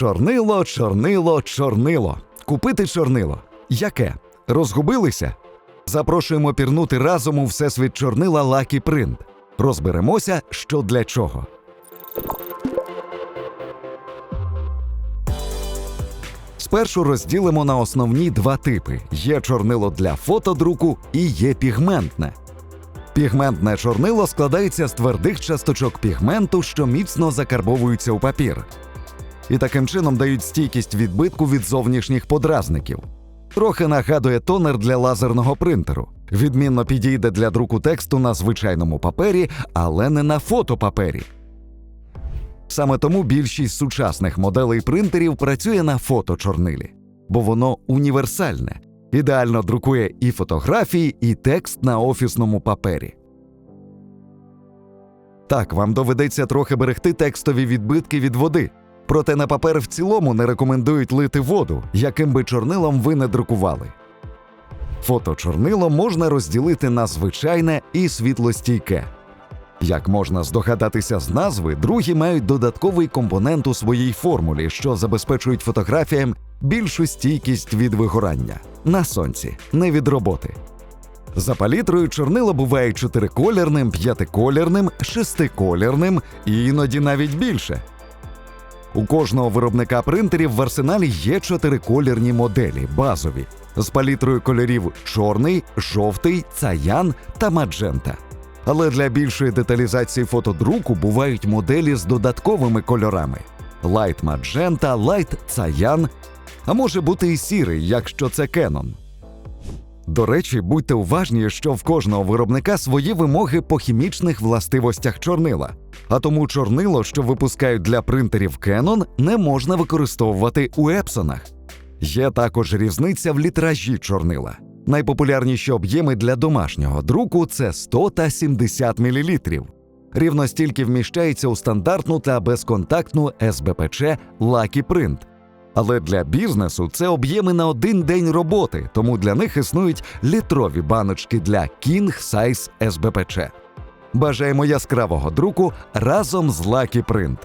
Чорнило, чорнило, чорнило. Купити чорнило. Яке? Розгубилися? Запрошуємо пірнути разом у всесвіт чорнила Lucky Print. Розберемося, що для чого. Спершу розділимо на основні два типи: є чорнило для фотодруку і є пігментне. Пігментне чорнило складається з твердих часточок пігменту, що міцно закарбовуються у папір, і таким чином дають стійкість відбитку від зовнішніх подразників. Трохи нагадує тонер для лазерного принтеру. Відмінно підійде для друку тексту на звичайному папері, але не на фотопапері. Саме тому більшість сучасних моделей принтерів працює на фоточорнилі, бо воно універсальне, ідеально друкує і фотографії, і текст на офісному папері. Так, вам доведеться трохи берегти текстові відбитки від води, проте на папер в цілому не рекомендують лити воду, яким би чорнилом ви не друкували. Фоточорнило можна розділити на звичайне і світлостійке. Як можна здогадатися з назви, другі мають додатковий компонент у своїй формулі, що забезпечують фотографіям більшу стійкість від вигорання на сонці, не від роботи. За палітрою чорнило буває чотириколірним, п'ятиколірним, шестиколірним і іноді навіть більше. У кожного виробника принтерів в арсеналі є чотириколірні моделі, базові, з палітрою кольорів чорний, жовтий, цаян та маджента. Але для більшої деталізації фотодруку бувають моделі з додатковими кольорами: Light Magenta, Light Cyan, а може бути і сірий, якщо це Canon. До речі, будьте уважні, що в кожного виробника свої вимоги по хімічних властивостях чорнила, а тому чорнило, що випускають для принтерів Canon, не можна використовувати у Епсонах. Є також різниця в літражі чорнила. Найпопулярніші об'єми для домашнього друку це 100 та 70 мл. Рівно стільки вміщається у стандартну та безконтактну СБПЧ Lucky Print. Але для бізнесу це об'єми на один день роботи, тому для них існують літрові баночки для King Size СБПЧ. Бажаємо яскравого друку разом з Lucky Print.